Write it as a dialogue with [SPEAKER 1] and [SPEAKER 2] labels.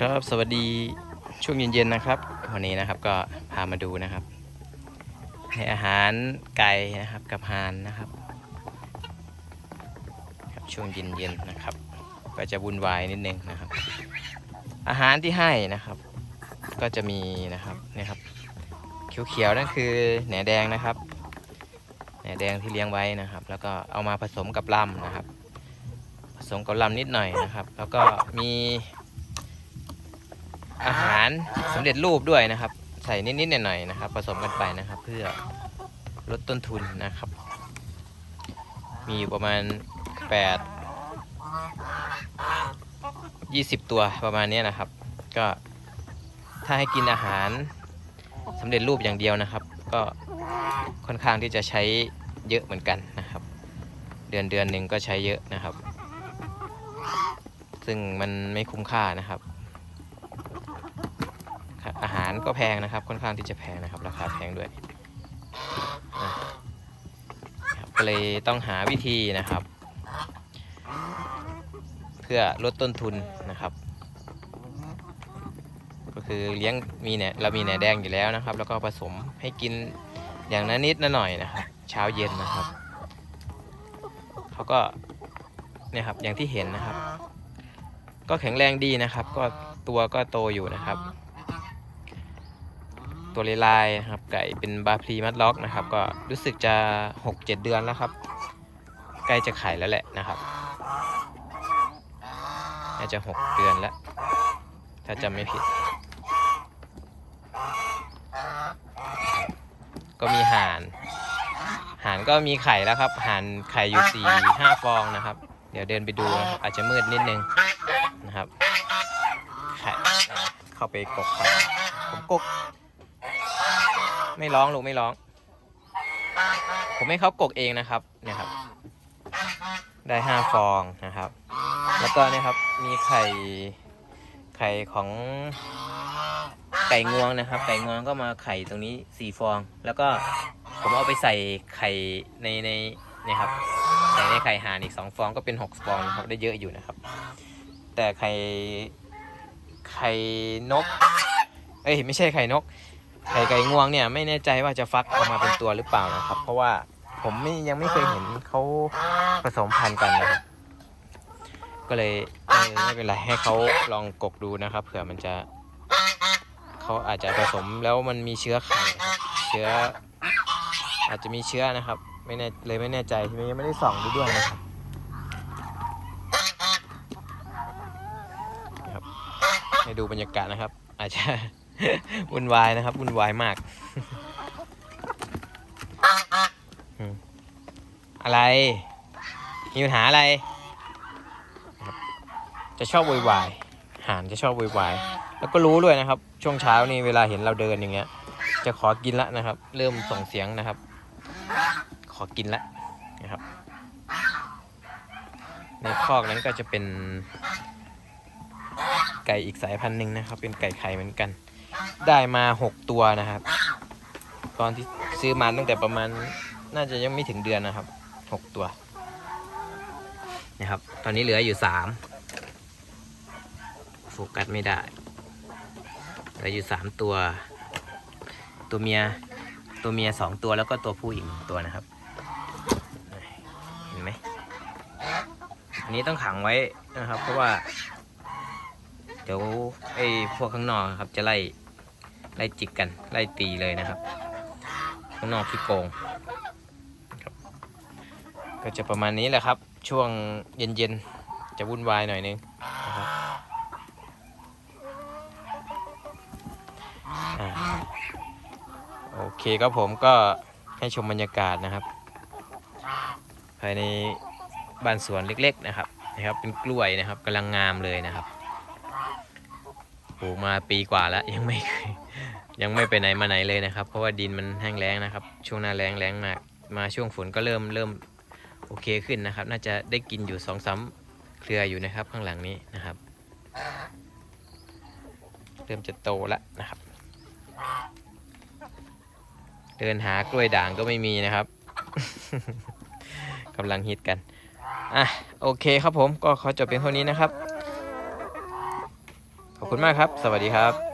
[SPEAKER 1] ครับสวัสดีช่วงเย็นๆนะครับ วันนี้นะครับก็พามาดูนะครับ ให้อาหารไก่นะครับกับหานนะครับครับช่วงเย็นๆนะครับ ก็จะวุ่นวายนิดนึงนะครับ อาหารที่ให้นะครับ ก็จะมีนะครับนี่ครับเขียวๆนั่นคือแหนแดงนะครับแหนแดงที่เลี้ยงไว้นะครับ แล้วก็เอามาผสมกับลำนะครับ ผสมกับลำนิดหน่อยนะครับ แล้วก็มี อาหารสำเร็จรูปด้วยนะครับ ใส่นิดๆหน่อยๆนะครับ ผสมกันไปนะครับ เพื่อลดต้นทุนนะครับ มีอยู่ประมาณ 8 20 ตัวประมาณนี้นะครับ ก็ถ้าให้กินอาหารสำเร็จรูปอย่างเดียวนะครับ ก็ค่อนข้างที่จะใช้เยอะเหมือนกันนะครับ เดือนเดือนหนึ่งก็ใช้เยอะนะครับ ซึ่งมันไม่คุ้มค่านะครับ ก็แพงนะครับ ค่อนข้างที่จะแพงนะครับ ราคาแพงด้วยก็เลยต้องหาวิธีนะครับ เพื่อลดต้นทุนนะครับ ก็คือเลี้ยงมีเนี่ยเรามีแหนแดงอยู่แล้วนะครับ แล้วก็ผสมให้กินอย่างนั้นนิดนหน่อยนะครับ เช้าเย็นนะครับเขาก็เนี่ยครับอย่างที่เห็นนะครับ ก็แข็งแรงดีนะครับ ก็ตัวก็โตอยู่นะครับ ตัวลายๆนะครับ ไก่เป็นบาพลีมัดล็อกนะครับ ก็รู้สึกจะ 6-7 เดือนแล้วครับ ใกล้จะไข่แล้วแหละนะครับน่าจะ 6 เดือนแล้ว ถ้าจำไม่ผิด ก็มีห่านห่านก็มีไข่แล้วครับห่านไข่อยู่สี่ห้าฟองนะครับ เดี๋ยวเดินไปดูนะครับอาจจะมืดนิดนึงนะครับไข่เข้าไปกกไข่ผมกก ไม่ร้องลูกไม่ร้อง ผมให้เขากกเองนะครับเนี่ยครับ ได้ห้าฟองนะครับ แล้วก็เนี่ยครับมีไข่ไข่ของไก่งวงนะครับ ไก่งวงก็มาไข่ตรงนี้สี่ฟอง แล้วก็ผมเอาไปใส่ไข่ในในเนี่ยครับใส่ในไข่ห่านอีกสองฟองก็เป็นหกฟองนะครับได้เยอะอยู่นะครับ แต่ไข่ไข่นก เอ้ยไม่ใช่ไข่นก ไข่ไก่งวงเนี่ยไม่แน่ใจว่าจะฟักออกมาเป็นตัวหรือเปล่านะครับ เพราะว่าผมไม่ยังไม่เคยเห็นเขาผสมพันธุ์กันนะครับ ก็เลยไม่เป็นไรให้เขาลองกกดูนะครับ เผื่อมันจะเขาอาจจะผสมแล้วมันมีเชื้อไข่เชื้อ อาจจะมีเชื้อนะครับ ไม่แน่เลยไม่แน่ใจยังไม่ได้ส่องดูด้วยนะครับครับให้ดูบรรยากาศนะครับ อาจจะ วุ่นวายนะครับวุ่นวายมาก อะไร มีปัญหาอะไร จะชอบวุ่นวายห่านจะชอบวุ่นวาย แล้วก็รู้ด้วยนะครับ ช่วงเช้านี่เวลาเห็นเราเดินอย่างเงี้ย จะขอกินละนะครับ เริ่มส่งเสียงนะครับ ขอกินละนะครับ ในคอกนั้นก็จะเป็นไก่อีกสายพันธุ์หนึ่งนะครับ เป็นไก่ไข่เหมือนกัน ได้มา6ตัวนะครับ ตอนที่ซื้อมาตั้งแต่ประมาณน่าจะยังไม่ถึงเดือนนะครับ6ตัวนะครับ ตอนนี้เหลืออยู่3โฟกัสไม่ได้เหลืออยู่3ตัว ตัวเมียตัวเมีย2ตัวแล้วก็ตัวผู้อีกหนึ่งตัวนะครับเห็นไหมอันนี้ต้องขังไว้นะครับ เพราะว่า เดี๋ยวไอ้พวกข้างนอกครับจะไล่ ไล่จิกกัน ไล่ตีเลยนะครับ ข้างนอกขี้โกงครับก็จะประมาณนี้แหละครับ ช่วงเย็นๆ จะวุ่นวายหน่อยนึงนะครับอ่าโอเคครับผมก็ให้ชมบรรยากาศนะครับ ภายในบ้านสวนเล็ก ๆ นะครับนะครับเป็นกล้วยนะครับกำลังงามเลยนะครับปลูกมาปีกว่าแล้วยังไม่เคย ยังไม่ไปไหนมาไหนเลยนะครับ เพราะว่าดินมันแห้งแล้งนะครับ ช่วงหน้าแล้งแล้งมากมาช่วงฝนก็เริ่มเริ่มโอเคขึ้นนะครับ น่าจะได้กินอยู่สองสาเครืออยู่นะครับ ข้างหลังนี้นะครับ เริ่มจะโตแล้วนะครับ เดินหากล้วยด่างก็ไม่มีนะครับกำลังฮิตกันอะโอเคครับผมก็ขอจบเพียงเท่านี้นะครับ ขอบคุณมากครับ สวัสดีครับ